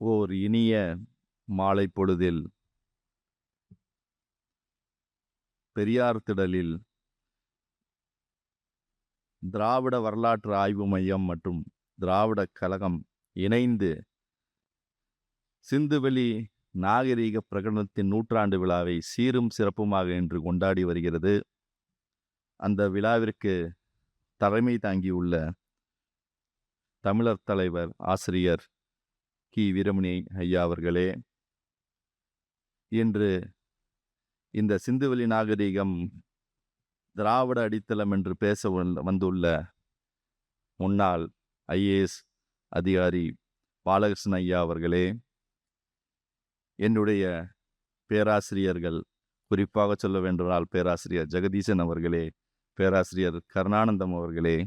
ஓர் இனிய மாலை பொழுதில். பெரியார் திடலில். திராவிட வரலாற்று ஆய்வு மையம் மற்றும் திராவிட கழகம் இணைந்து சிந்துவெளி நாகரீக பிரகடனத்தின் நூற்றாண்டு விழாவை சீரும் சிறப்புமாக இன்று கொண்டாடி வருகிறது. அந்த விழாவிற்கு தலைமை தாங்கியுள்ள தமிழர் தலைவர் ஆசிரியர் கி. வீரமணி ஐயா அவர்களே. இன்று இந்த சிந்துவெளி நாகரிகம் திராவிட அடித்தளம் என்று பேச வந்த- வந்துள்ள முன்னாள் ஐஏஎஸ் அதிகாரி பாலகிருஷ்ணன் ஐயா அவர்களே. என்னுடைய பேராசிரியர்கள் குறிப்பாக சொல்ல வேண்டுமானால் பேராசிரியர் ஜெகதீசன் அவர்களே பேராசிரியர் கருணானந்தம் அவர்களே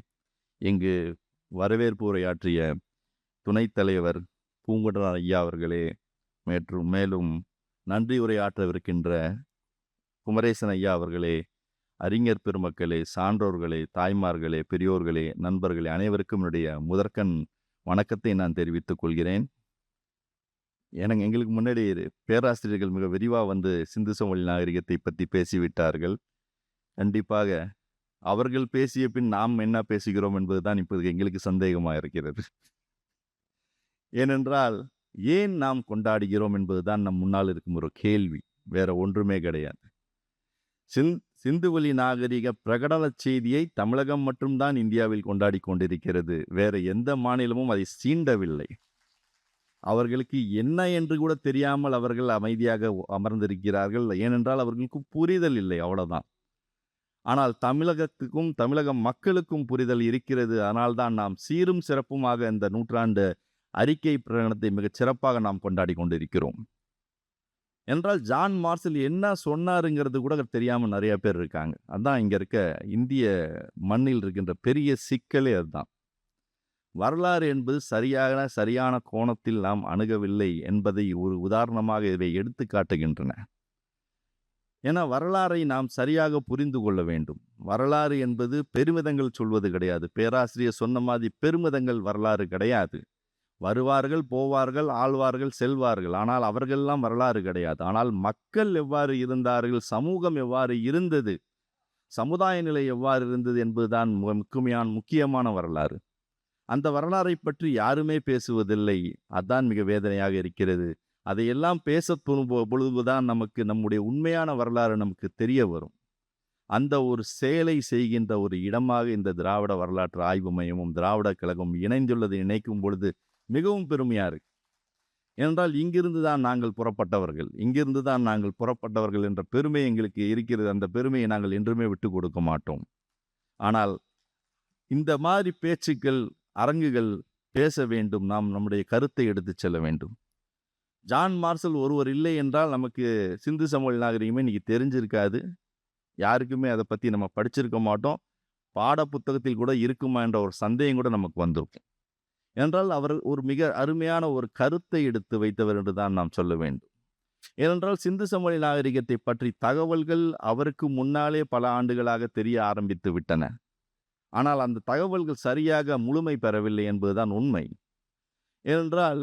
இங்கு வரவேற்பு உரையாற்றிய துணைத் தலைவர் பூங்குன்றன் ஐயா அவர்களே மேற்றும் மேலும் நன்றி உரையாற்றவிருக்கின்ற குமரேசன் ஐயா அவர்களே அறிஞர் பெருமக்களே சான்றோர்களே தாய்மார்களே பெரியோர்களே நண்பர்களே அனைவருக்கும் என்னுடைய முதற்கண் வணக்கத்தை நான் தெரிவித்துக் கொள்கிறேன். எனக்கு எங்களுக்கு முன்னாடி பேராசிரியர்கள் மிக விரிவாக வந்து சிந்து சமொழி நாகரிகத்தை பற்றி பேசிவிட்டார்கள். கண்டிப்பாக அவர்கள் பேசிய பின் நாம் என்ன பேசுகிறோம் என்பதுதான் இப்போது எங்களுக்கு சந்தேகமாக இருக்கிறது. ஏனென்றால் ஏன் நாம் கொண்டாடுகிறோம் என்பதுதான் நம் முன்னால் இருக்கும் ஒரு கேள்வி. வேற ஒன்றுமே கிடையாது. சிந் சிந்துவெளி நாகரிக பிரகடன செய்தியை தமிழகம் மட்டும்தான் இந்தியாவில் கொண்டாடி கொண்டிருக்கிறது. வேற எந்த மாநிலமும் அதை சீண்டவில்லை. அவர்களுக்கு என்ன என்று கூட தெரியாமல் அவர்கள் அமைதியாக அமர்ந்திருக்கிறார்கள். ஏனென்றால் அவர்களுக்கு புரிதல் இல்லை அவ்வளோதான் ஆனால் தமிழகத்துக்கும் தமிழக மக்களுக்கும் புரிதல் இருக்கிறது. அதனால்தான் நாம் சீரும் சிறப்புமாக இந்த நூற்றாண்டு அறிக்கை பிரகடனத்தை மிகச் சிறப்பாக நாம் கொண்டாடி கொண்டிருக்கிறோம். என்றால் ஜான் மார்சல் என்ன சொன்னாருங்கிறது கூட தெரியாம நிறைய பேர் இருக்காங்க. அதான் இங்க இருக்க இந்திய மண்ணில் இருக்கின்ற பெரிய சிக்கலே அதுதான். வரலாறு என்பது சரியான சரியான கோணத்தில் நாம் அணுகவில்லை என்பதை ஒரு உதாரணமாக இவை எடுத்து காட்டுகின்றன. ஏன்னா வரலாறை நாம் சரியாக புரிந்து கொள்ள வேண்டும். வரலாறு என்பது பெருமிதங்கள் சொல்வது கிடையாது. பேராசிரியர் சொன்ன மாதிரி பெருமிதங்கள் வரலாறு கிடையாது. வருவார்கள் போவார்கள் ஆழ்வார்கள் செல்வார்கள். ஆனால் அவர்களெல்லாம் வரலாறு கிடையாது. ஆனால் மக்கள் எவ்வாறு இருந்தார்கள் சமூகம் எவ்வாறு இருந்தது சமுதாய நிலை எவ்வாறு இருந்தது என்பதுதான் முக்கியமான முக்கியமான வரலாறு. அந்த வரலாறை பற்றி யாருமே பேசுவதில்லை. அதான் மிக வேதனையாக இருக்கிறது. அதையெல்லாம் பேச பொழுதுதான் நமக்கு நம்முடைய உண்மையான வரலாறு நமக்கு தெரிய வரும். அந்த ஒரு செயலை செய்கின்ற ஒரு இடமாக இந்த திராவிட வரலாற்று ஆய்வு மையமும் திராவிட கழகமும் இணைந்துள்ளதை நினைக்கும் பொழுது மிகவும் பெருமையாக இருக்கு. ஏனென்றால் இங்கிருந்து தான் நாங்கள் புறப்பட்டவர்கள். இங்கிருந்து தான் நாங்கள் புறப்பட்டவர்கள் என்ற பெருமை எங்களுக்கு இருக்கிறது. அந்த பெருமையை நாங்கள் என்றுமே விட்டு கொடுக்க மாட்டோம். ஆனால் இந்த மாதிரி பேச்சுக்கள் அரங்குகள் பேச வேண்டும். நாம் நம்முடைய கருத்தை எடுத்துச் செல்ல வேண்டும். ஜான் மார்சல் ஒருவர் இல்லை என்றால் நமக்கு சிந்து சமவெளி நாகரிகமே இன்னைக்கு தெரிஞ்சிருக்காது. யாருக்குமே அதை பற்றி நம்ம படிச்சிருக்க மாட்டோம். பாட புத்தகத்தில் கூட இருக்குமா என்ற ஒரு சந்தேகம் கூட நமக்கு வந்திருக்கும். என்றால் அவர் ஒரு மிக அருமையான ஒரு கருத்தை எடுத்து வைத்தவர் என்று தான் நாம் சொல்ல வேண்டும். ஏனென்றால் சிந்து சமவெளி நாகரிகத்தை பற்றி தகவல்கள் அவருக்கு முன்னாலே பல ஆண்டுகளாக தெரிய ஆரம்பித்து விட்டன. ஆனால் அந்த தகவல்கள் சரியாக முழுமை பெறவில்லை என்பதுதான் உண்மை. ஏனென்றால்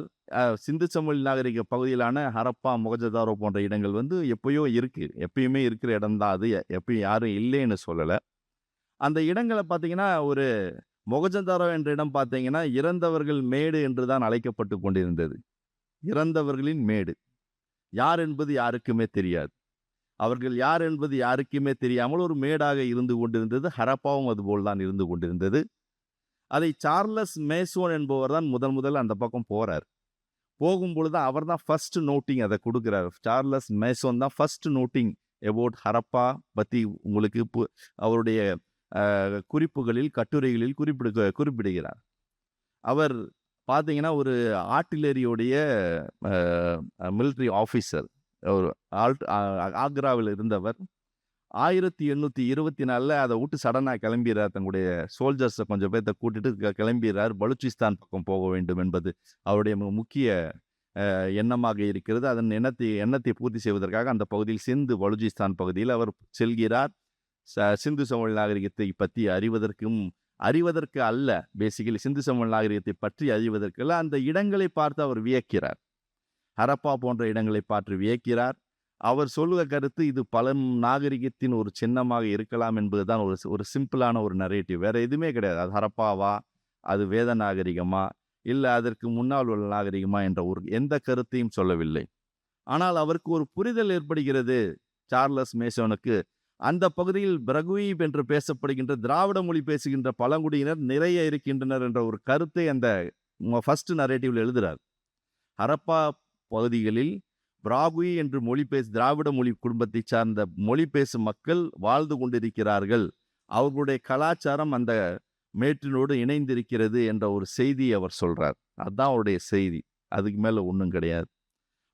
சிந்து சமவெளி நாகரிக பகுதியிலான ஹரப்பா முகஜதாரோ போன்ற இடங்கள் வந்து எப்பயோ இருக்குது எப்பயுமே இருக்கிற இடம்தான் அது. எப்பயும் யாரும் இல்லைன்னு சொல்லலை. அந்த இடங்களை பார்த்தீங்கன்னா ஒரு மொகஜதாரோ என்ற இடம் பார்த்தீங்கன்னா இறந்தவர்கள் மேடு என்று தான் அழைக்கப்பட்டு கொண்டிருந்தது. இறந்தவர்களின் மேடு. யார் என்பது யாருக்குமே தெரியாது. அவர்கள் யார் என்பது யாருக்குமே தெரியாமல் ஒரு மேடாக இருந்து கொண்டிருந்தது. ஹரப்பாவும் அதுபோல் தான் இருந்து கொண்டிருந்தது. அதை சார்லஸ் மேசோன் என்பவர் தான் முதன் முதல் அந்த பக்கம் போகிறார் போகும்பொழுது அவர் தான் ஃபர்ஸ்ட் நோட்டிங் அதை கொடுக்குறார். சார்லஸ் மேசோன் தான் ஃபர்ஸ்ட் நோட்டிங் எபோட் ஹரப்பா பற்றி உங்களுக்கு பு- அவருடைய குறிப்புகளில் கட்டுரைகளில் குறிப்பிடு குறிப்பிடுகிறார். அவர் பார்த்தீங்கன்னா ஒரு ஆர்டிலரியோடைய மிலிட்ரி ஆஃபீஸர் ஒரு ஆல்ட் ஆக்ராவில் இருந்தவர். ஆயிரத்தி எண்ணூற்றி இருபத்தி நாலில் அதை விட்டு சடனாக கிளம்பிடுறார். தன்னுடைய சோல்ஜர்ஸை கொஞ்சம் பேர்த்த கூட்டிட்டு கிளம்பிடுறார். பலூச்சிஸ்தான் பக்கம் போக வேண்டும் என்பது அவருடைய மிக முக்கிய எண்ணமாக இருக்கிறது. அதன் எண்ணத்தை எண்ணத்தை பூர்த்தி செய்வதற்காக அந்த பகுதியில் சிந்து பலூச்சிஸ்தான் பகுதியில் அவர் செல்கிறார். ச- சிந்து சமவெளி நாகரிகத்தை பற்றி அறிவதற்கும் அறிவதற்கு அல்ல பேசிக்கலி சிந்து சமவெளி நாகரிகத்தை பற்றி அறிவதற்கு அல்ல அந்த இடங்களை பார்த்து அவர் வியக்கிறார். ஹரப்பா போன்ற இடங்களை பார்த்து வியக்கிறார். அவர் சொல்லுவ கருத்து இது பல நாகரிகத்தின் ஒரு சின்னமாக இருக்கலாம் என்பதுதான் ஒரு ஒரு சிம்பிளான ஒரு நரேட்டிவ் வேற எதுவுமே கிடையாது. அது ஹரப்பாவா? அது வேத நாகரிகமா? இல்லை அதற்கு முன்னால் உள்ள நாகரிகமா என்ற ஒரு எந்த கருத்தையும் சொல்லவில்லை. ஆனால் அவருக்கு ஒரு புரிதல் ஏற்படுகிறது. சார்லஸ் மேசோனுக்கு அந்த பகுதியில் பிரகுவீப் என்று பேசப்படுகின்ற திராவிட மொழி பேசுகின்ற பழங்குடியினர் நிறைய இருக்கின்றனர் என்ற ஒரு கருத்தை அந்த ஃபர்ஸ்ட் நரேட்டிவில் எழுதுகிறார் ஹரப்பா பகுதிகளில் பிராகுயி என்று மொழி பேசு திராவிட மொழி குடும்பத்தை சார்ந்த மொழி பேசும் மக்கள் வாழ்ந்து கொண்டிருக்கிறார்கள். அவர்களுடைய கலாச்சாரம் அந்த மேற்றினோடு இணைந்திருக்கிறது என்ற ஒரு செய்தியை அவர் சொல்கிறார் அதுதான் அவருடைய செய்தி. அதுக்கு மேலே ஒன்றும் கிடையாது.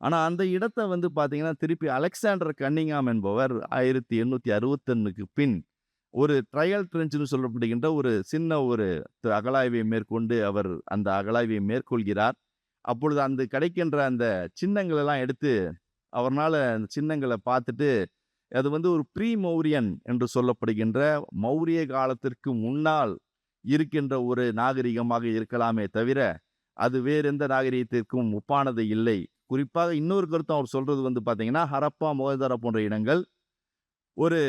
ஆனால் அந்த இடத்தை வந்து பார்த்தீங்கன்னா திருப்பி அலெக்சாண்டர் கன்னிங்காம் என்பவர் ஆயிரத்தி எண்ணூற்றி அறுபத்தொன்னுக்கு பின் ஒரு ட்ரையல் ட்ரெஞ்சுன்னு சொல்லப்படுகின்ற ஒரு சின்ன ஒரு அகலாய்வை மேற்கொண்டு அவர் அந்த அகலாய்வை மேற்கொள்கிறார். அப்பொழுது அந்த கிடைக்கின்ற அந்த சின்னங்களெல்லாம் எடுத்து அவர்னால் அந்த சின்னங்களை பார்த்துட்டு அது வந்து ஒரு ப்ரீ மௌரியன் என்று சொல்லப்படுகின்ற மௌரிய காலத்திற்கு முன்னால் இருக்கின்ற ஒரு நாகரிகமாக இருக்கலாமே தவிர அது வேறு எந்த நாகரிகத்திற்கும் ஒப்பானது இல்லை. குறிப்பாக இன்னொரு கருத்தும் அவர் சொல்கிறது வந்து பார்த்திங்கன்னா ஹரப்பா மோகதாரா போன்ற இடங்கள் ஒரு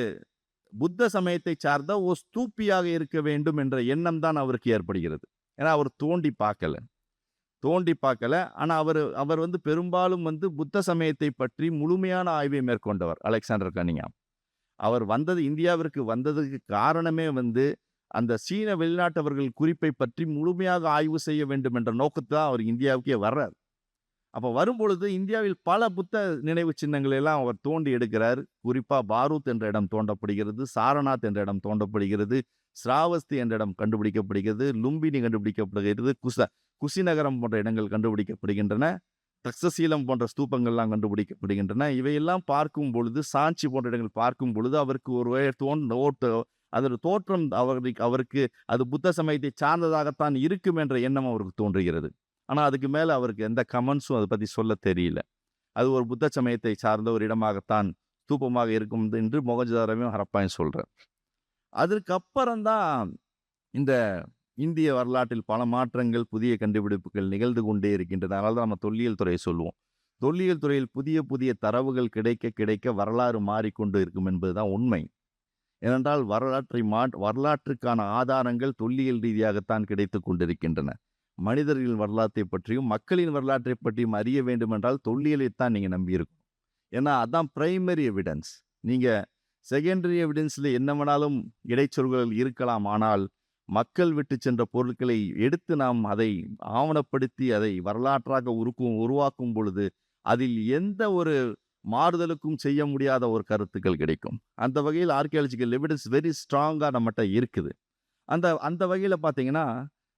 புத்த சமயத்தை சார்ந்த ஒரு ஸ்தூப்பியாக இருக்க வேண்டும் என்ற எண்ணம் தான் அவருக்கு ஏற்படுகிறது. ஏன்னா அவர் தோண்டி பார்க்கல. தோண்டி பார்க்கல. ஆனால் அவர் அவர் வந்து பெரும்பாலும் வந்து புத்த சமயத்தை பற்றி முழுமையான ஆய்வை மேற்கொண்டவர் அலெக்சாண்டர் கனியாம் அவர் வந்தது இந்தியாவிற்கு வந்ததுக்கு காரணமே வந்து அந்த சீன வெளிநாட்டவர்கள் குறிப்பை பற்றி முழுமையாக ஆய்வு செய்ய வேண்டும் என்ற நோக்கத்தில் அவர் இந்தியாவுக்கே வர்றார். அப்போ வரும்பொழுது இந்தியாவில் பல புத்த நினைவு சின்னங்கள் எல்லாம் அவர் தோண்டி எடுக்கிறார். குறிப்பா பாரூத் என்ற இடம் தோண்டப்படுகிறது சாரநாத் என்ற இடம் தோண்டப்படுகிறது ஸ்ராவஸ்தி என்ற இடம் கண்டுபிடிக்கப்படுகிறது லும்பினி கண்டுபிடிக்கப்படுகிறது குச குசிநகரம் போன்ற இடங்கள் கண்டுபிடிக்கப்படுகின்றன தக்சசீலம் போன்ற ஸ்தூபங்கள்லாம் கண்டுபிடிக்கப்படுகின்றன. இவையெல்லாம் பார்க்கும் பொழுது சாஞ்சி போன்ற இடங்கள் பார்க்கும் பொழுது அவருக்கு ஒரு தோன்ற தோன் ஓட்ட அதோட தோற்றம் அவருக்கு அவருக்கு அது புத்த சமயத்தை சார்ந்ததாகத்தான் இருக்கும் என்ற எண்ணம் அவருக்கு தோன்றுகிறது. ஆனால் அதுக்கு மேலே அவருக்கு எந்த கமெண்ட்ஸும் அதை பற்றி சொல்ல தெரியல. அது ஒரு புத்த சமயத்தை சார்ந்த ஒரு இடமாகத்தான் தூப்பமாக இருக்கும் என்று மொகஜதாரமையும் ஹரப்பாயும் சொல்கிறார் அதற்கப்புறம்தான் இந்த இந்திய வரலாற்றில் பல மாற்றங்கள் புதிய கண்டுபிடிப்புகள் நிகழ்ந்து கொண்டே இருக்கின்றன. அதனால தான் நம்ம தொல்லியல் துறையை சொல்லுவோம். தொல்லியல் துறையில் புதிய புதிய தரவுகள் கிடைக்க கிடைக்க வரலாறு மாறிக்கொண்டு இருக்கும் என்பதுதான் உண்மை. ஏனென்றால் வரலாற்றை மா வரலாற்றுக்கான ஆதாரங்கள் தொல்லியல் ரீதியாகத்தான் கிடைத்து கொண்டிருக்கின்றன. மனிதர்களின் வரலாற்றை பற்றியும் மக்களின் வரலாற்றை பற்றியும் அறிய வேண்டுமென்றால் தொல்லியலைத்தான் நீங்கள் நம்பியிருக்கும் ஏன்னா அதான் பிரைமரி எவிடன்ஸ் நீங்கள் செகண்டரி எவிடன்ஸில் என்ன வேணாலும் இடைச்சொல்கள் இருக்கலாம். ஆனால் மக்கள் விட்டு சென்ற பொருட்களை எடுத்து நாம் அதை ஆவணப்படுத்தி அதை வரலாற்றாக உருக்கும் உருவாக்கும் பொழுது அதில் எந்த ஒரு மாறுதலுக்கும் செய்ய முடியாத ஒரு கருத்துக்கள் கிடைக்கும். அந்த வகையில் ஆர்கியாலஜிக்கல் எவிடன்ஸ் வெரி ஸ்ட்ராங்காக நம்மகிட்ட இருக்குது. அந்த அந்த வகையில் பார்த்தீங்கன்னா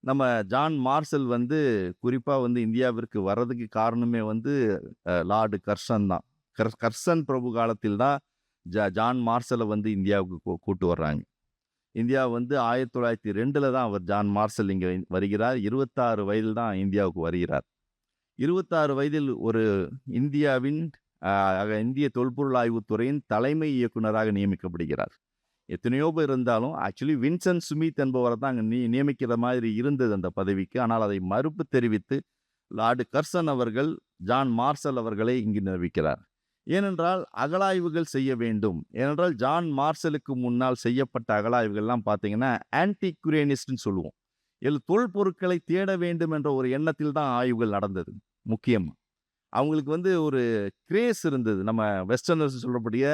நம்ம ஜான் மார்சல் வந்து குறிப்பாக வந்து இந்தியாவிற்கு வர்றதுக்கு காரணமே வந்து லார்டு கர்ஷன் தான். கர் கர்ஷன் பிரபு காலத்தில் தான் ஜா ஜான் மார்சலை வந்து இந்தியாவுக்கு கூட்டு வர்றாங்க. இந்தியா வந்து ஆயிரத்தி தொள்ளாயிரத்தி ரெண்டில் தான் அவர் ஜான் மார்சல் இங்கே வருகிறார். இருபத்தாறு வயதில் தான் இந்தியாவுக்கு வருகிறார். இருபத்தாறு வயதில் ஒரு இந்தியாவின் ஆக இந்திய தொல்பொருள் ஆய்வுத்துறையின் தலைமை இயக்குனராக நியமிக்கப்படுகிறார். எத்தனையோ பேர் இருந்தாலும் ஆக்சுவலி வின்சென்ட் சுமித் என்பவரை தான் அங்கே நீ நியமிக்கிற மாதிரி இருந்தது அந்த பதவிக்கு. ஆனால் அதை மறுப்பு தெரிவித்து லார்டு கர்சன் அவர்கள் ஜான் மார்சல் அவர்களை இங்கு நிரூபிக்கிறார் ஏனென்றால் அகழாய்வுகள் செய்ய வேண்டும். ஏனென்றால் ஜான் மார்சலுக்கு முன்னால் செய்யப்பட்ட அகழாய்வுகள்லாம் பார்த்தீங்கன்னா ஆன்டிகுரேனிஸ்ட்னு சொல்லுவோம். எல் தொல்பொருட்களை தேட வேண்டும் என்ற ஒரு எண்ணத்தில் தான் ஆய்வுகள் நடந்தது முக்கியமாக அவங்களுக்கு வந்து ஒரு கிரேஸ் இருந்தது. நம்ம வெஸ்டர்னர்ஸ் சொல்லக்கூடிய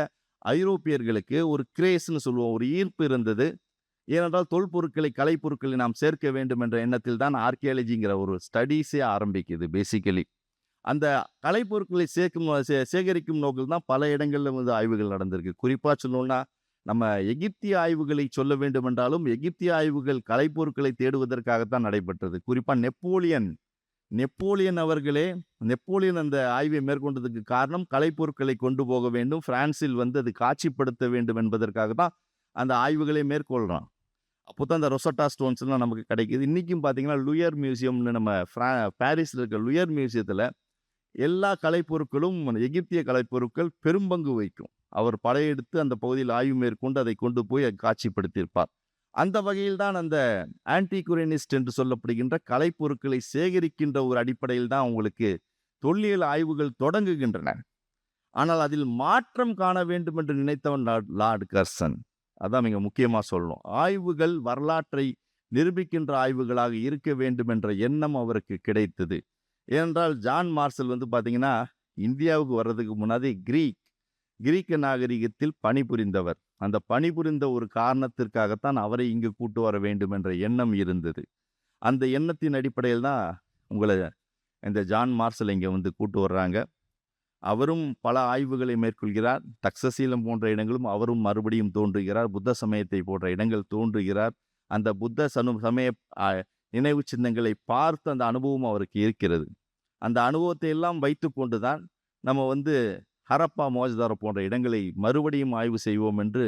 ஐரோப்பியர்களுக்கு ஒரு கிரேஸ்னு சொல்லுவோம் ஒரு ஈர்ப்பு இருந்தது. ஏனென்றால் தொல்பொருட்களை கலைப்பொருட்களை நாம் சேர்க்க வேண்டும் என்ற எண்ணத்தில் தான் ஆர்கியாலஜிங்கிற ஒரு ஸ்டடீஸே ஆரம்பிக்குது பேசிக்கலி அந்த கலைப்பொருட்களை சேர்க்கும் சேகரிக்கும் நோக்கில் தான் பல இடங்களில் வந்து ஆய்வுகள் நடந்திருக்கு. குறிப்பாக சொல்லணும்னா நம்ம எகிப்திய ஆய்வுகளை சொல்ல வேண்டும் என்றாலும் எகிப்திய ஆய்வுகள் கலைப்பொருட்களை தேடுவதற்காகத்தான் நடைபெற்றது. குறிப்பாக நெப்போலியன் நெப்போலியன் அவர்களே நெப்போலியன் அந்த ஆய்வை மேற்கொண்டதுக்கு காரணம் கலைப்பொருட்களை கொண்டு போக வேண்டும் பிரான்சில் வந்து அது காட்சிப்படுத்த வேண்டும் என்பதற்காக தான் அந்த ஆய்வுகளை மேற்கொள்கிறான் அப்போ தான் அந்த ரொசட்டா ஸ்டோன்ஸ்லாம் நமக்கு கிடைக்கிது. இன்றைக்கும் பார்த்தீங்கன்னா லுயர் மியூசியம்னு நம்ம ஃப்ரா பாரிஸில் இருக்க லுயர் மியூசியத்தில் எல்லா கலைப்பொருட்களும் எகிப்திய கலைப்பொருட்கள் பெரும்பங்கு வகிக்கும் அவர் படையெடுத்து அந்த பகுதியில் ஆய்வு மேற்கொண்டு அதை கொண்டு போய் காட்சிப்படுத்தியிருப்பார். அந்த வகையில் தான் அந்த ஆன்டிகுரியனிஸ்ட் என்று சொல்லப்படுகின்ற கலைப்பொருட்களை சேகரிக்கின்ற ஒரு அடிப்படையில் தான் உங்களுக்கு தொல்லியல் ஆய்வுகள் தொடங்குகின்றன. ஆனால் அதில் மாற்றம் காண வேண்டும் என்று நினைத்தவன் லார்டு கர்சன். அதான் மிக முக்கியமா சொல்லணும். ஆய்வுகள் வரலாற்றை நிரூபிக்கின்ற ஆய்வுகளாக இருக்க வேண்டும் என்ற எண்ணம் அவருக்கு கிடைத்தது. ஏனென்றால் ஜான் மார்சல் வந்து பாத்தீங்கன்னா இந்தியாவுக்கு வர்றதுக்கு முன்னாடி கிரீக் கிரீக்க நாகரிகத்தில் பணிபுரிந்தவர். அந்த பணிபுரிந்த ஒரு காரணத்திற்காகத்தான் அவரை இங்கு கூட்டு வர வேண்டும் என்ற எண்ணம் இருந்தது. அந்த எண்ணத்தின் அடிப்படையில் தான் உங்களை இந்த ஜான் மார்சல் இங்கே வந்து கூட்டு வர்றாங்க. அவரும் பல ஆய்வுகளை மேற்கொள்கிறார். தக்சசீலம் போன்ற இடங்களும் அவரும் மறுபடியும் தோன்றுகிறார். புத்த சமயத்தை போன்ற இடங்கள் தோன்றுகிறார். அந்த புத்த சனு சமய நினைவு சின்னங்களை பார்த்து அந்த அனுபவம் அவருக்கு இருக்கிறது. அந்த அனுபவத்தை எல்லாம் வைத்துக்கொண்டு தான் நம்ம வந்து ஹரப்பா மோஜதாரோ போன்ற இடங்களை மறுபடியும் ஆய்வு செய்வோம் என்று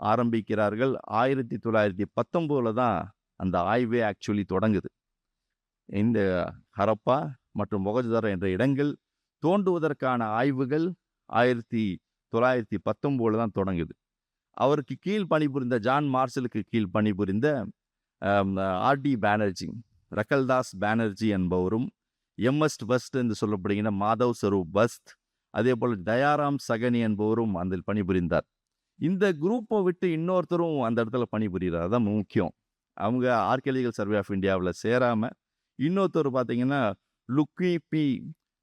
ஆரம்பிக்கிறார்கள். ஆயிரத்தி தொள்ளாயிரத்தி பத்தொம்போதில் தான் அந்த ஆய்வே ஆக்சுவலி தொடங்குது. இந்த ஹரப்பா மற்றும் மொகஜதாரா என்ற இடங்கள் தோண்டுவதற்கான ஆய்வுகள் ஆயிரத்தி தொள்ளாயிரத்தி பத்தொம்போதில் தான் தொடங்குது. அவருக்கு கீழ் பணிபுரிந்த ஜான் மார்சலுக்கு கீழ் பணிபுரிந்த ஆர்டி பானர்ஜி ரக்கல்தாஸ் பானர்ஜி என்பவரும் எம்எஸ்ட் பஸ்ட் என்று சொல்லப்படுகிற மாதவ் சரூப் பஸ்த் அதே போல் தயாராம் சகனி என்பவரும் அதில் பணிபுரிந்தார். இந்த குரூப்பை விட்டு இன்னொருத்தரும் அந்த இடத்துல பணிபுரிகிறார் அதான் முக்கியம். அவங்க ஆர்கியலஜிக்கல் சர்வே ஆஃப் இந்தியாவில் சேராமல் இன்னொருத்தர் பார்த்தீங்கன்னா லுக்கி பி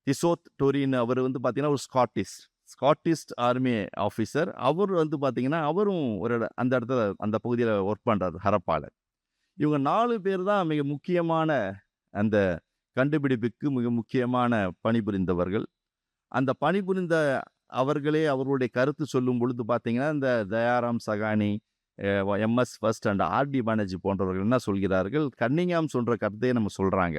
திசோத் டொரின்னு அவர் வந்து பார்த்தீங்கன்னா ஒரு ஸ்காட்டிஷ் ஸ்காட்டிஸ்ட் ஆர்மி ஆஃபீஸர் அவர் வந்து பார்த்தீங்கன்னா அவரும் ஒரு இட- அந்த இடத்துல அந்த பகுதியில் ஒர்க் பண்ணுறாரு ஹரப்பால. இவங்க நாலு பேர் தான் மிக முக்கியமான அந்த கண்டுபிடிப்புக்கு மிக முக்கியமான பணிபுரிந்தவர்கள். அந்த பணிபுரிந்த அவர்களே அவர்களுடைய கருத்து சொல்லும் பொழுது பார்த்தீங்கன்னா இந்த Dayaram Sahni MS first and RD Banerji போன்றவர்கள் என்ன சொல்கிறார்கள்? கன்னிங்காம் சொல்கிற கருத்தையே நம்ம சொல்கிறாங்க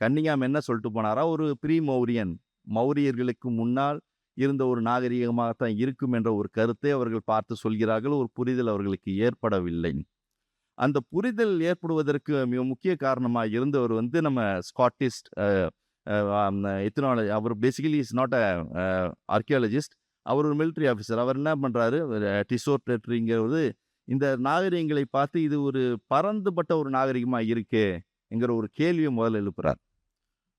கன்னிங்காம் என்ன சொல்லிட்டு போனாரா? ஒரு ப்ரீ மௌரியன் மௌரியர்களுக்கு முன்னால் இருந்த ஒரு நாகரிகமாகத்தான் இருக்கும் என்ற ஒரு கருத்தை அவர்கள் பார்த்து சொல்கிறார்கள். ஒரு புரிதல் அவர்களுக்கு ஏற்படவில்லை. அந்த புரிதல் ஏற்படுவதற்கு மிக முக்கிய காரணமாக இருந்தவர் வந்து நம்ம Scottish ethnology our basically is not a archaeologist அவர் ஒரு மிலிட்ரி ஆஃபீஸர் அவர் என்ன பண்ணுறாரு டிசோர் டெட்ரிங்கிறது இந்த நாகரிகங்களை பார்த்து இது ஒரு பறந்துபட்ட ஒரு நாகரிகமாக இருக்கே என்கிற ஒரு கேள்வியை முதல்ல எழுப்புறார்.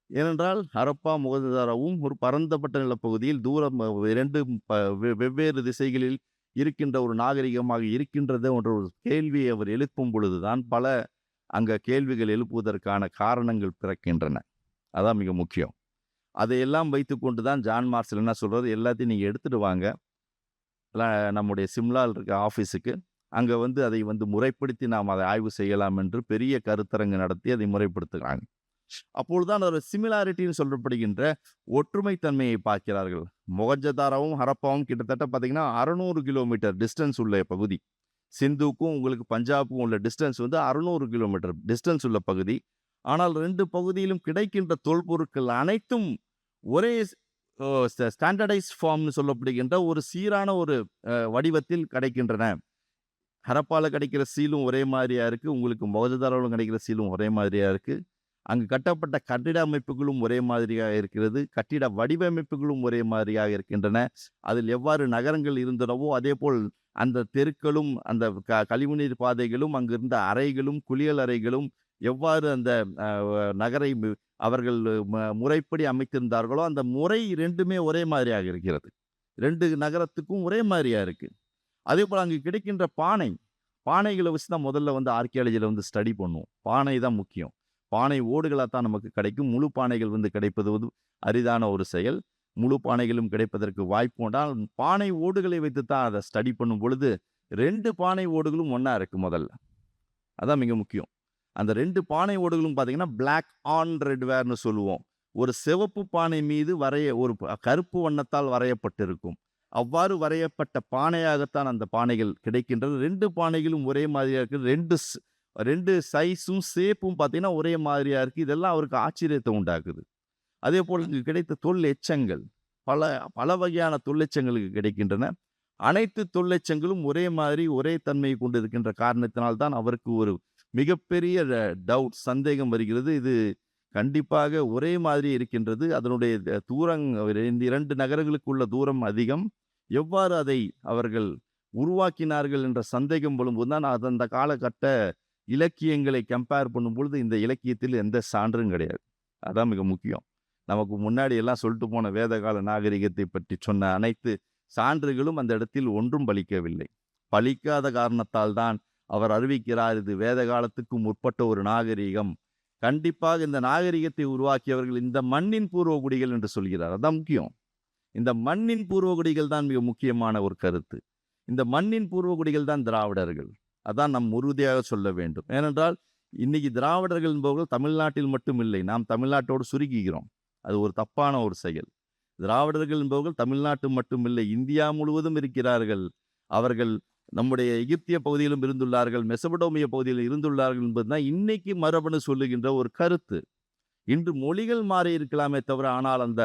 ஏனென்றால் ஹரப்பா முகதாராவும் ஒரு பரந்தப்பட்ட நிலப்பகுதியில் தூரம் இரண்டு ப- வெவ்வேறு திசைகளில் இருக்கின்ற ஒரு நாகரிகமாக இருக்கின்றது என்ற ஒரு கேள்வியை அவர் எழுப்பும் பொழுதுதான் பல அங்கே கேள்விகள் எழுப்புவதற்கான காரணங்கள் பிறக்கின்றன. அதான் மிக முக்கியம். அதையெல்லாம் வைத்துக்கொண்டு தான் ஜான் மார்சல் என்ன சொல்றது எல்லாத்தையும் நீங்கள் எடுத்துகிட்டு வாங்க. நம்முடைய சிம்லாவில் இருக்க ஆஃபீஸுக்கு அங்க வந்து அதை வந்து முறைப்படுத்தி நாம் அதை ஆய்வு செய்யலாம் என்று பெரிய கருத்தரங்கு நடத்தி அதை முறைப்படுத்துகிறாங்க. அப்பொழுதுதான் ஒரு சிமிலாரிட்டின்னு சொல்லப்படுகின்ற ஒற்றுமைத்தன்மையை பார்க்கிறார்கள். மொகஜதாராவும் ஹரப்பாவும் கிட்டத்தட்ட பார்த்திங்கன்னா அறநூறு கிலோமீட்டர் டிஸ்டன்ஸ் உள்ள பகுதி. சிந்துக்கும் உங்களுக்கு பஞ்சாபுக்கும் உள்ள டிஸ்டன்ஸ் வந்து அறுநூறு கிலோமீட்டர் டிஸ்டன்ஸ் உள்ள பகுதி. ஆனால் ரெண்டு பகுதியிலும் கிடைக்கின்ற தொல்பொருட்கள் அனைத்தும் ஒரே ஸ்டாண்டர்டைஸ் ஃபார்ம்னு சொல்லப்படுகின்ற ஒரு சீரான ஒரு வடிவத்தில் கிடைக்கின்றன. ஹரப்பாவில் கிடைக்கிற சீலும் ஒரே மாதிரியா இருக்கு. உங்களுக்கு மொகஜதாராவில் கிடைக்கிற சீலும் ஒரே மாதிரியாக இருக்கு. அங்கு கட்டப்பட்ட கட்டிட அமைப்புகளும் ஒரே மாதிரியாக இருக்கிறது. கட்டிட வடிவமைப்புகளும் ஒரே மாதிரியாக இருக்கின்றன. அதில் எவ்வாறு நகரங்கள் இருந்தனவோ அதே போல் அந்த தெருக்களும் அந்த க கழிவுநீர் பாதைகளும் அங்கிருந்த அறைகளும் குளியல் அறைகளும் எவ்வாறு அந்த நகரை அவர்கள் முறைப்படி அமைத்திருந்தார்களோ அந்த முறை ரெண்டுமே ஒரே மாதிரியாக இருக்கிறது. ரெண்டு நகரத்துக்கும் ஒரே மாதிரியாக இருக்குது அதே போல் அங்கே கிடைக்கின்ற பானை பானைகளை வச்சு தான் முதல்ல வந்து ஆர்கியாலஜியில் வந்து ஸ்டடி பண்ணுவோம். பானை தான் முக்கியம். பானை ஓடுகளாக தான் நமக்கு கிடைக்கும். முழு பானைகள் வந்து கிடைப்பது வந்து அரிதான ஒரு செயல். முழு பானைகளும் கிடைப்பதற்கு வாய்ப்பு உண்டால் பானை ஓடுகளை வைத்து தான் அதை ஸ்டடி பண்ணும் பொழுது ரெண்டு பானை ஓடுகளும் ஒன்றா இருக்குது முதல்ல. அதான் மிக முக்கியம். அந்த ரெண்டு பானை ஓடுகளும் பார்த்தீங்கன்னா பிளாக் ஆன் ரெட் வேர்னு சொல்லுவோம். ஒரு சிவப்பு பானை மீது வரைய ஒரு கருப்பு வண்ணத்தால் வரையப்பட்டிருக்கும். அவ்வாறு வரையப்பட்ட பானையாகத்தான் அந்த பானைகள் கிடைக்கின்றது. ரெண்டு பானைகளும் ஒரே மாதிரியாக இருக்குது ரெண்டு ரெண்டு சைஸும் ஷேப்பும் பார்த்தீங்கன்னா ஒரே மாதிரியாக இருக்குது இதெல்லாம் அவருக்கு ஆச்சரியத்தை உண்டாக்குது. அதே போல் இங்கு கிடைத்த தொல் எச்சங்கள் பல பல வகையான தொல்லெச்சங்களுக்கு கிடைக்கின்றன. அனைத்து தொல்லெச்சங்களும் ஒரே மாதிரி ஒரே தன்மையை கொண்டிருக்கின்ற காரணத்தினால்தான் அவருக்கு ஒரு மிகப்பெரிய டவுட் சந்தேகம் வருகிறது. இது கண்டிப்பாக ஒரே மாதிரி இருக்கின்றது. அதனுடைய தூரம் இந்த இரண்டு நகரங்களுக்குள்ள தூரம் அதிகம். எவ்வாறு அதை அவர்கள் உருவாக்கினார்கள் என்ற சந்தேகம் வரும்போது தான் அது அந்த காலகட்ட இலக்கியங்களை கம்பேர் பண்ணும் பொழுது இந்த இலக்கியத்தில் எந்த சான்றும் கிடையாது. அதான் மிக முக்கியம். நமக்கு முன்னாடி எல்லாம் சொல்லிட்டு போன வேதகால நாகரிகத்தை பற்றி சொன்ன அனைத்து சான்றுகளும் அந்த இடத்தில் ஒன்றும் பலிக்கவில்லை. பலிக்காத காரணத்தால் தான் அவர் அறிவிக்கிறார் இது வேத காலத்துக்கு முற்பட்ட ஒரு நாகரிகம். கண்டிப்பாக இந்த நாகரிகத்தை உருவாக்கியவர்கள் இந்த மண்ணின் பூர்வகுடிகள் என்று சொல்கிறார். அதான் முக்கியம். இந்த மண்ணின் பூர்வகுடிகள் தான் மிக முக்கியமான ஒரு கருத்து. இந்த மண்ணின் பூர்வகுடிகள் தான் திராவிடர்கள். அதான் நம் உறுதியாக சொல்ல வேண்டும். ஏனென்றால் இன்னைக்கு திராவிடர்கள் என்பவர்கள் தமிழ்நாட்டில் மட்டும் இல்லை நாம் தமிழ்நாட்டோடு சுருக்கிக்கிறோம் அது ஒரு தப்பான ஒரு செயல். திராவிடர்கள் என்பவர்கள் தமிழ்நாட்டு மட்டும் இல்லை இந்தியா முழுவதும் இருக்கிறார்கள். அவர்கள் நம்முடைய எகிப்திய பகுதியிலும் இருந்துள்ளார்கள் மெசபடோமிய பகுதியில் இருந்துள்ளார்கள் என்பதுதான் இன்னைக்கு மரபணு சொல்லுகின்ற ஒரு கருத்து. இன்று மொழிகள் மாறி இருக்கலாமே தவிர ஆனால் அந்த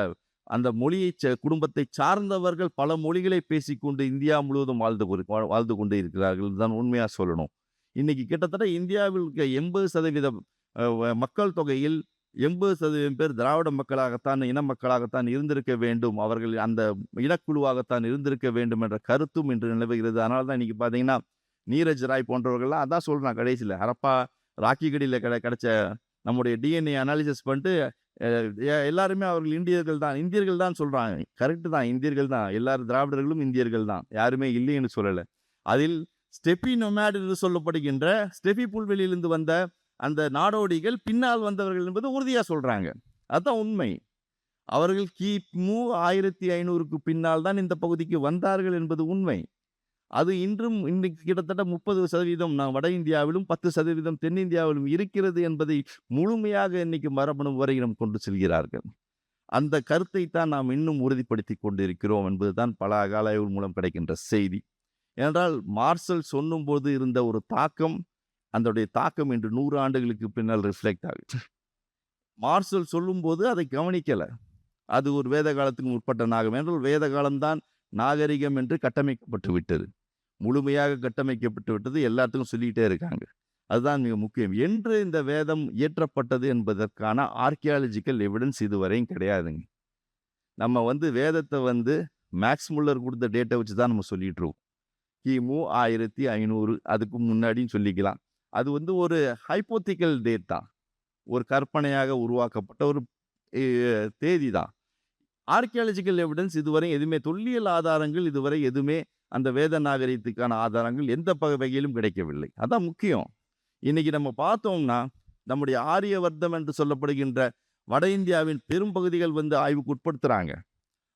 அந்த மொழியை குடும்பத்தை சார்ந்தவர்கள் பல மொழிகளை பேசிக்கொண்டு இந்தியா முழுவதும் வாழ்ந்து வா- வாழ்ந்து கொண்டு இருக்கிறார்கள் தான் உண்மையாக சொல்லணும். இன்னைக்கு கிட்டத்தட்ட இந்தியாவில் இருக்க எண்பது சதவீதம் மக்கள் தொகையில் எண்பது சதவீதம் பேர் திராவிட மக்களாகத்தான் இன மக்களாகத்தான் இருந்திருக்க வேண்டும். அவர்கள் அந்த இனக்குழுவாகத்தான் இருந்திருக்க வேண்டும் என்ற கருத்தும் இன்று நிலவுகிறது. அதனால தான் இன்றைக்கி பார்த்தீங்கன்னா நீரஜ் ராய் போன்றவர்கள்லாம் அதான் சொல்கிறேன் கடைசியில். ஹரப்பா ராக்கி கடியில் கிட கிடைச்ச நம்முடைய டிஎன்ஏ அனாலிசிஸ் பண்ணிட்டு எல்லாருமே அவர்கள் இந்தியர்கள் தான். இந்தியர்கள் தான் சொல்கிறாங்க கரெக்டு தான். இந்தியர்கள் தான். எல்லாரும் திராவிடர்களும் இந்தியர்கள் தான். யாருமே இல்லைன்னு சொல்லலை. அதில் ஸ்டெபி நொமேட் என்று சொல்லப்படுகின்ற ஸ்டெபி புல்வெளியிலிருந்து வந்த அந்த நாடோடிகள் பின்னால் வந்தவர்கள் என்பது உறுதியாக சொல்கிறாங்க அதுதான் உண்மை. அவர்கள் கிமு ஆயிரத்தி ஐநூறுக்கு பின்னால் தான் இந்த பகுதிக்கு வந்தார்கள் என்பது உண்மை. அது இன்றும் இன்னைக்கு கிட்டத்தட்ட முப்பது சதவீதம் நான் வட இந்தியாவிலும் பத்து சதவீதம் தென்னிந்தியாவிலும் இருக்கிறது என்பதை முழுமையாக இன்னைக்கு மரபணு வரையினம் கொண்டு செல்கிறார்கள். அந்த கருத்தை தான் நாம் இன்னும் உறுதிப்படுத்தி கொண்டிருக்கிறோம் என்பதுதான் பல அகால ஆய்வு மூலம் கிடைக்கின்ற செய்தி. ஏனென்றால் மார்சல் சொல்லும்போது இருந்த ஒரு தாக்கம் அதனுடைய தாக்கம் இன்று நூறு ஆண்டுகளுக்கு பின்னால் ரிஃப்ளெக்ட் ஆகுது. மார்சல் சொல்லும்போது அதை கவனிக்கலை. அது ஒரு வேத காலத்துக்கு முற்பட்ட நாகம். என்றால் வேத காலம்தான் நாகரிகம் என்று கட்டமைக்கப்பட்டு விட்டது. முழுமையாக கட்டமைக்கப்பட்டு விட்டது. எல்லாத்துக்கும் சொல்லிகிட்டே இருக்காங்க. அதுதான் மிக முக்கியம். என்று இந்த வேதம் இயற்றப்பட்டது என்பதற்கான ஆர்கியாலஜிக்கல் எவிடன்ஸ் இதுவரையும் கிடையாதுங்க. நம்ம வந்து வேதத்தை வந்து மேக்ஸ் முல்லர் கொடுத்த டேட்டை வச்சு தான் நம்ம சொல்லிட்டு கிமு ஆயிரத்தி ஐநூறு. அதுக்கு முன்னாடியும் சொல்லிக்கலாம். அது வந்து ஒரு ஹைப்போத்திக்கல் டேட் தான். ஒரு கற்பனையாக உருவாக்கப்பட்ட ஒரு தேதி தான். ஆர்கியாலஜிக்கல் எவிடன்ஸ் இதுவரை எதுவுமே தொல்லியல் ஆதாரங்கள் இதுவரை எதுவுமே அந்த வேத நாகரிகத்துக்கான ஆதாரங்கள் எந்த வகையிலும் கிடைக்கவில்லை. அதான் முக்கியம். இன்றைக்கி நம்ம பார்த்தோம்னா நம்முடைய ஆரியவர்த்தம் என்று சொல்லப்படுகின்ற வட இந்தியாவின் பெரும்பகுதிகள் வந்து ஆய்வுக்கு உட்படுத்துகிறாங்க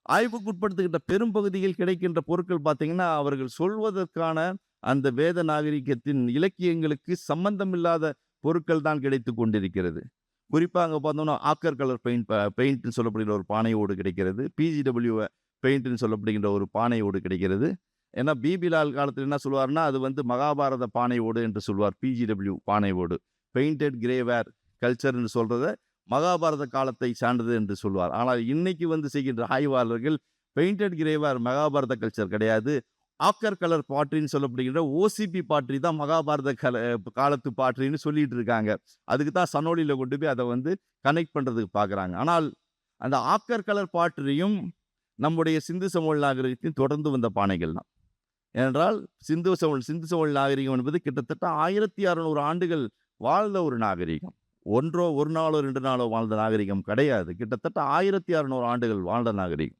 ஆய்வுக்கு உட்படுத்துகின்ற பெரும்பகுதியில் கிடைக்கின்ற பொருட்கள் பார்த்திங்கன்னா அவர்கள் சொல்வதற்கான அந்த வேத நாகரிகத்தின் இலக்கியங்களுக்கு சம்பந்தமில்லாத பொருட்கள் தான் கிடைத்து கொண்டிருக்கிறது. குறிப்பாக அங்கே பார்த்தோம்னா ஆக்கர் கலர் பெயிண்ட் பெயிண்ட்னு சொல்லப்படுகிற ஒரு பானையோடு கிடைக்கிறது. பிஜிடபிள்யூ பெயிண்ட்னு சொல்லப்படுகின்ற ஒரு பானையோடு கிடைக்கிறது. ஏன்னா பிபிலால் காலத்தில் என்ன சொல்வார்னா அது வந்து மகாபாரத பானையோடு என்று சொல்வார். பிஜிடபிள்யூ பானையோடு. பெயிண்டட் கிரேவேர் கல்ச்சர்னு சொல்கிறத மகாபாரத காலத்தை சார்ந்தது என்று சொல்வார். ஆனால் இன்னைக்கு வந்து செய்கின்ற ஆய்வாளர்கள் பெயிண்டட் கிரேவார் மகாபாரத கல்ச்சர் கிடையாது. ஆக்கர் கலர் பாட்ரின்னு சொல்லப்படுகின்ற ஓசிபி பாட்ரி தான் மகாபாரத கல காலத்து பாட்ரின்னு சொல்லிட்டு இருக்காங்க. அதுக்கு தான் சனோலியில் கொண்டு போய் அதை வந்து கனெக்ட் பண்ணுறதுக்கு பார்க்குறாங்க ஆனால் அந்த ஆக்கர் கலர் பாட்டரியும் நம்முடைய சிந்து சமவெளி நாகரிகத்தையும் தொடர்ந்து வந்த பானைகள் தான். ஏனென்றால் சிந்து சமவெளி சிந்து சமவெளி நாகரிகம் என்பது கிட்டத்தட்ட ஆயிரத்தி அறநூறு ஆண்டுகள் வாழ்ந்த ஒரு நாகரிகம். ஒன்றோ ஒரு நாளோ ரெண்டு நாளோ வாழ்ந்த நாகரிகம் கிடையாது. கிட்டத்தட்ட ஆயிரத்தி அறநூறு ஆண்டுகள் வாழ்ந்த நாகரிகம்.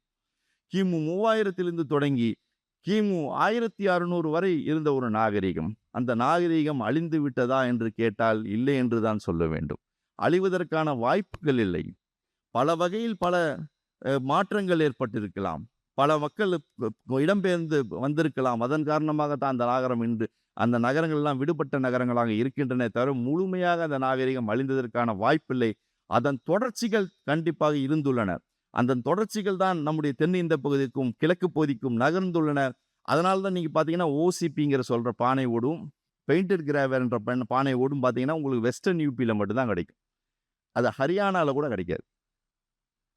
கிமு மூவாயிரத்திலிருந்து தொடங்கி கிமு ஆயிரத்தி அறுநூறு வரை இருந்த ஒரு நாகரிகம். அந்த நாகரிகம் அழிந்து விட்டதா என்று கேட்டால் இல்லை என்று தான் சொல்ல வேண்டும். அழிவதற்கான வாய்ப்புகள் இல்லை. பல வகையில் பல மாற்றங்கள் ஏற்பட்டிருக்கலாம். பல மக்கள் இடம்பெயர்ந்து வந்திருக்கலாம். அதன் காரணமாக தான் அந்த நாகரம் இன்று அந்த நகரங்கள்லாம் விடுபட்ட நகரங்களாக இருக்கின்றன தவிர முழுமையாக அந்த நாகரிகம் அழிந்ததற்கான வாய்ப்பில்லை. அதன் தொடர்ச்சிகள் கண்டிப்பாக இருந்துள்ளன. அந்த தொடர்ச்சிகள் தான் நம்முடைய தென்னிந்த பகுதிக்கும் கிழக்கு பகுதிக்கும் நகர்ந்துள்ளன. அதனால தான் நீங்கள் பார்த்தீங்கன்னா ஓசிபிங்கிற சொல்கிற பானை ஓடும் பெயிண்டட் கிராவர்ன்ற பெண் பானை ஓடும் பார்த்தீங்கன்னா உங்களுக்கு வெஸ்டர்ன் யூபியில் மட்டும்தான் கிடைக்கும். அது ஹரியானாவில் கூட கிடைக்காது.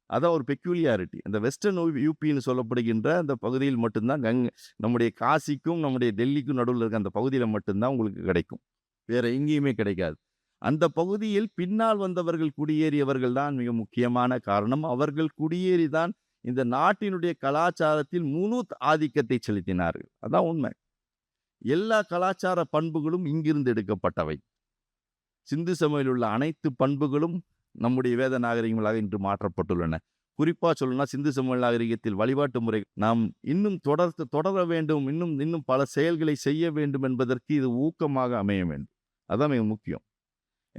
அதான் ஒரு பெக்யூலியாரிட்டி அந்த வெஸ்டர்ன் யூபின்னு சொல்லப்படுகின்ற அந்த பகுதியில் மட்டும்தான் கங் நம்முடைய காசிக்கும் நம்முடைய டெல்லிக்கும் நடுவில் இருக்க அந்த பகுதியில் மட்டும்தான் உங்களுக்கு கிடைக்கும். வேற எங்கேயுமே கிடைக்காது. அந்த பகுதியில் பின்னால் வந்தவர்கள் குடியேறியவர்கள் தான் மிக முக்கியமான காரணம். அவர்கள் குடியேறி தான் இந்த நாட்டினுடைய கலாச்சாரத்தில் முழு ஆதிக்கத்தை செலுத்தினார்கள். அதான் உண்மை. எல்லா கலாச்சார பண்புகளும் இங்கிருந்து எடுக்கப்பட்டவை. சிந்து சமயில் உள்ள அனைத்து பண்புகளும் நம்முடைய வேத நாகரிகங்களாக இன்று மாற்றப்பட்டுள்ளன. குறிப்பாக சொல்லணும்னா சிந்து சமூக நாகரிகத்தில் வழிபாட்டு முறை நாம் இன்னும் தொடர்த்து தொடர வேண்டும். இன்னும் இன்னும் பல செயல்களை செய்ய வேண்டும் என்பதற்கு இது ஊக்கமாக அமைய வேண்டும். அதான் மிக முக்கியம்.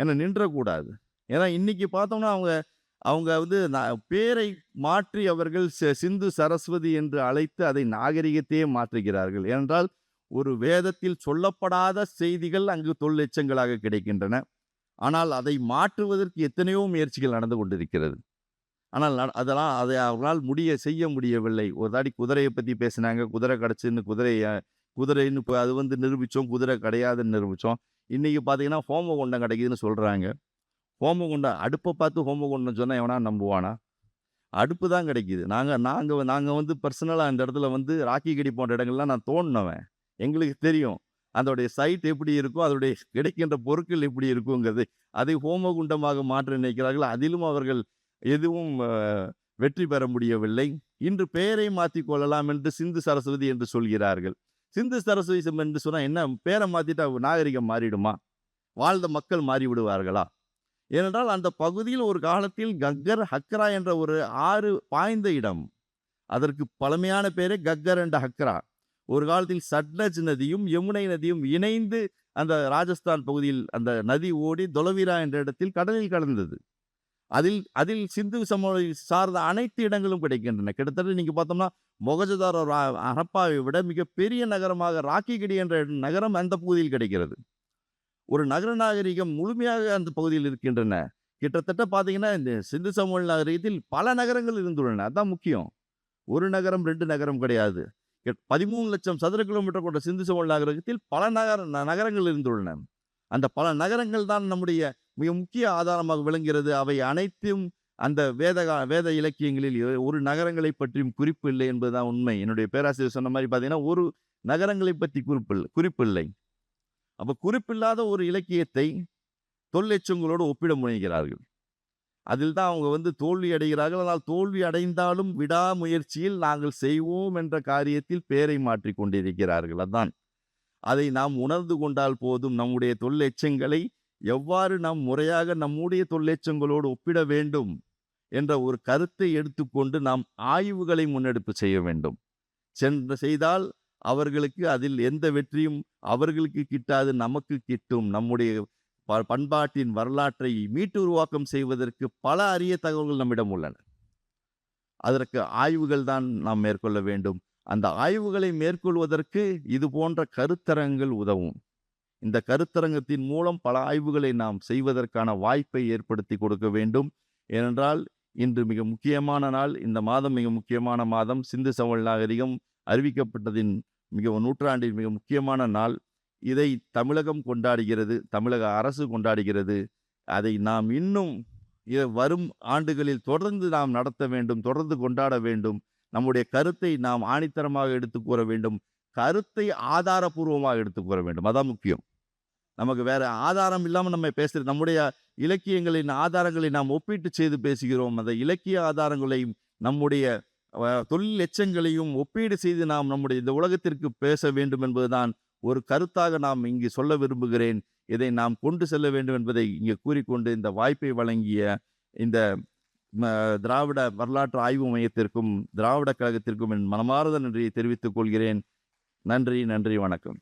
ஏன்னா நின்றக்கூடாது. ஏன்னா இன்னைக்கு பார்த்தோம்னா அவங்க அவங்க வந்து பேரை மாற்றி அவர்கள் சிந்து சரஸ்வதி என்று அழைத்து அதை நாகரிகத்தையே மாற்றுகிறார்கள். ஏனென்றால் ஒரு வேதத்தில் சொல்லப்படாத செய்திகள் அங்கு தொல்லெச்சங்களாக கிடைக்கின்றன. ஆனால் அதை மாற்றுவதற்கு எத்தனையோ முயற்சிகள் நடந்து கொண்டிருக்கிறது. ஆனால் நட- அதெல்லாம் அதை அவர்களால் முடிய செய்ய முடியவில்லை. ஒரு தாடி குதிரையை பற்றி பேசினாங்க. குதிரை கிடச்சுன்னு குதிரையை குதிரைன்னு இப்போ அது வந்து நிரூபித்தோம் குதிரை கிடையாதுன்னு நிரூபித்தோம் இன்றைக்கி பார்த்தீங்கன்னா ஹோமகுண்டம் கிடைக்குதுன்னு சொல்கிறாங்க ஹோமகுண்டம் அடுப்பை பார்த்து ஹோமகுண்டம் சொன்னால் எவனா நம்புவானா? அடுப்பு தான் கிடைக்கிது. நாங்கள் நாங்கள் நாங்கள் வந்து பர்சனலாக அந்த இடத்துல வந்து ராக்கி கடி போன்ற இடங்கள்லாம் நான் தோணுனவன். எங்களுக்கு தெரியும். அதோடைய சைட் எப்படி இருக்கும் அதோடைய கிடைக்கின்ற பொருட்கள் எப்படி இருக்குங்கிறது. அதை ஹோமகுண்டமாக மாற்ற நினைக்கிறார்கள். அதிலும் அவர்கள் எதுவும் வெற்றி பெற முடியவில்லை. இன்று பெயரை மாற்றிக்கொள்ளலாம் என்று சிந்து சரஸ்வதி என்று சொல்கிறார்கள். சிந்து சரஸ்வதிசம் என்று சொன்னால் என்ன? பேரை மாற்றிட்டா நாகரிகம் மாறிடுமா? வாழ்ந்த மக்கள் மாறி விடுவார்களா ஏனென்றால் அந்த பகுதியில் ஒரு காலத்தில் கக்கர் ஹக்ரா என்ற ஒரு ஆறு பாய்ந்த இடம். அதற்கு பழமையான பேரே கக்கர் என்ற ஹக்ரா. ஒரு காலத்தில் சட்லஜ் நதியும் யமுனை நதியும் இணைந்து அந்த ராஜஸ்தான் பகுதியில் அந்த நதி ஓடி தொலவீரா என்ற இடத்தில் கடலில் கலந்தது அதில் அதில் சிந்து சமூக சார்ந்த அனைத்து இடங்களும் கிடைக்கின்றன. கிட்டத்தட்ட நீங்கள் பார்த்தோம்னா மொகஜதாரோ ஹரப்பாவை விட மிகப்பெரிய நகரமாக ராக்கிகிடி என்ற நகரம் அந்த பகுதியில் கிடைக்கிறது. ஒரு நகர நாகரிகம் முழுமையாக அந்த பகுதியில் இருக்கின்றன. கிட்டத்தட்ட பார்த்தீங்கன்னா இந்த சிந்து சமூக நாகரிகத்தில் பல நகரங்கள் இருந்துள்ளன. அதுதான் முக்கியம். ஒரு நகரம் ரெண்டு நகரம் கிடையாது. பதிமூணு லட்சம் சதுர கிலோமீட்டர் கொண்ட சிந்து சமூக நாகரிகத்தில் பல நகர ந- நகரங்கள் இருந்துள்ளன. அந்த பல நகரங்கள் தான் நம்முடைய மிக முக்கிய ஆதாரமாக விளங்குகிறது. அவை அனைத்தும் அந்த வேத வேத இலக்கியங்களில் ஒரு நகரங்களை பற்றியும் குறிப்பு இல்லை என்பதுதான் உண்மை. என்னுடைய பேராசிரியர் சொன்ன மாதிரி பார்த்தீங்கன்னா ஒரு நகரங்களை பற்றி குறிப்பில்லை குறிப்பில்லை அப்போ குறிப்பில்லாத ஒரு இலக்கியத்தை தொல்லெச்சங்களோடு ஒப்பிட முனைகிறார்கள். அதில் தான் அவங்க வந்து தோல்வி அடைகிறார்கள். ஆனால் தோல்வி அடைந்தாலும் விடாமுயற்சியில் நாங்கள் செய்வோம் என்ற காரியத்தில் பேரை மாற்றி கொண்டிருக்கிறார்கள். அதான் அதை நாம் உணர்ந்து கொண்டால் போதும். நம்முடைய தொல்லெச்சங்களை எவ்வாறு நாம் முறையாக நம்முடைய தொல்லெச்சங்களோடு ஒப்பிட வேண்டும் என்ற ஒரு கருத்தை எடுத்துக்கொண்டு நாம் ஆய்வுகளை முன்னெடுப்பு செய்ய வேண்டும். சென்ற செய்தால் அவர்களுக்கு அதில் எந்த வெற்றியும் அவர்களுக்கு கிட்டாது நமக்கு கிட்டும். நம்முடைய ப- பண்பாட்டின் வரலாற்றை மீட்டு உருவாக்கம் செய்வதற்கு பல அரிய தகவல்கள் நம்மிடம் உள்ளன. அதற்கு ஆய்வுகள் தான் நாம் மேற்கொள்ள வேண்டும். அந்த ஆய்வுகளை மேற்கொள்வதற்கு இது போன்ற கருத்தரங்கள் உதவும். இந்த கருத்தரங்கத்தின் மூலம் பல ஆய்வுகளை நாம் செய்வதற்கான வாய்ப்பை ஏற்படுத்தி கொடுக்க வேண்டும். ஏனென்றால் இன்று மிக முக்கியமான நாள். இந்த மாதம் மிக முக்கியமான மாதம். சிந்து சவல் நாகரிகம் அறிவிக்கப்பட்டதின் மிக நூற்றாண்டின் மிக முக்கியமான நாள். இதை தமிழகம் கொண்டாடுகிறது தமிழக அரசு கொண்டாடுகிறது. அதை நாம் இன்னும் இ- வரும் ஆண்டுகளில் தொடர்ந்து நாம் நடத்த வேண்டும் தொடர்ந்து கொண்டாட வேண்டும். நம்முடைய கருத்தை நாம் ஆணித்தரமாக எடுத்து கூற வேண்டும். கருத்தை ஆதாரபூர்வமாக எடுத்து கூற வேண்டும். அதான் முக்கியம். நமக்கு வேற ஆதாரம் இல்லாமல் நம்ம பேசுறது நம்முடைய இலக்கியங்களின் ஆதாரங்களை நாம் ஒப்பீட்டு செய்து பேசுகிறோம். அந்த இலக்கிய ஆதாரங்களையும் நம்முடைய தொழில் எச்சங்களையும் ஒப்பீடு செய்து நாம் நம்முடைய இந்த உலகத்திற்கு பேச வேண்டும் என்பதுதான் ஒரு கருத்தாக நாம் இங்கு சொல்ல விரும்புகிறேன். இதை நாம் கொண்டு செல்ல வேண்டும் என்பதை இங்கே கூறிக்கொண்டு இந்த வாய்ப்பை வழங்கிய இந்த திராவிட வரலாற்று ஆய்வு மையத்திற்கும் திராவிட கழகத்திற்கும் என் மனமார்ந்த நன்றியை தெரிவித்துக் கொள்கிறேன். நன்றி நன்றி வணக்கம்.